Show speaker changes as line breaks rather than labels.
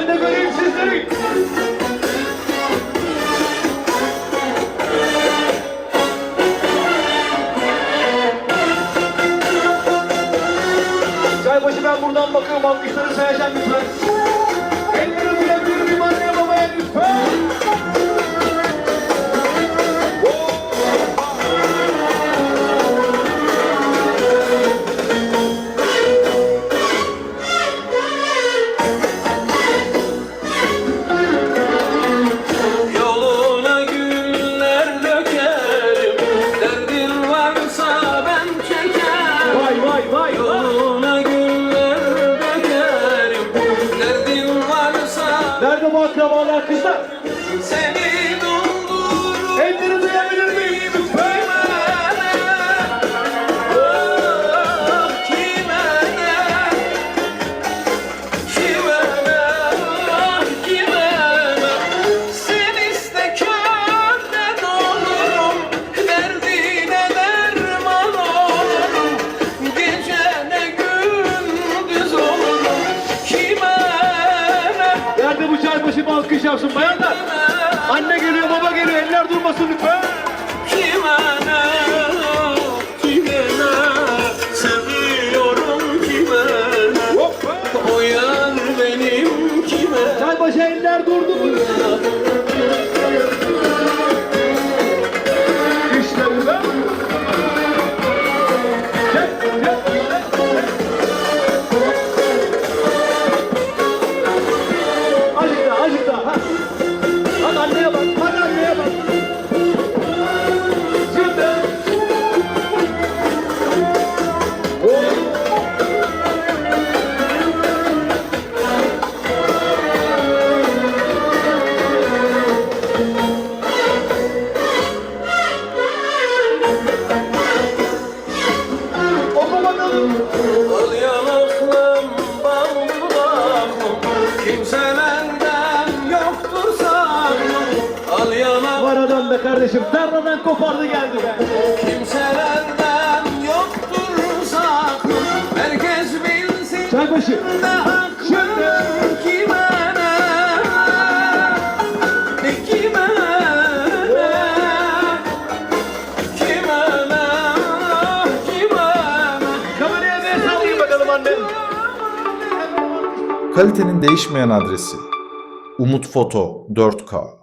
Ben de göreyim sizleri. Çaybaşı ben buradan bakıyorum. Alkışları sayacağım lütfen. Elleri bilebilir miyim anneye babaya lütfen. akrabalar kızlar.
Seni
yaklaşıp alkış yapsın bayanlar. Anne geliyor, baba geliyor. Eller durmasın lütfen. Çaybaşı eller durdu. Varadan be kardeşim darradan kopardı geldi be.
Kimselerden yoktur saklı Herkes bilsin
Çakbaşı.
Kalitenin değişmeyen adresi. Umut Foto 4K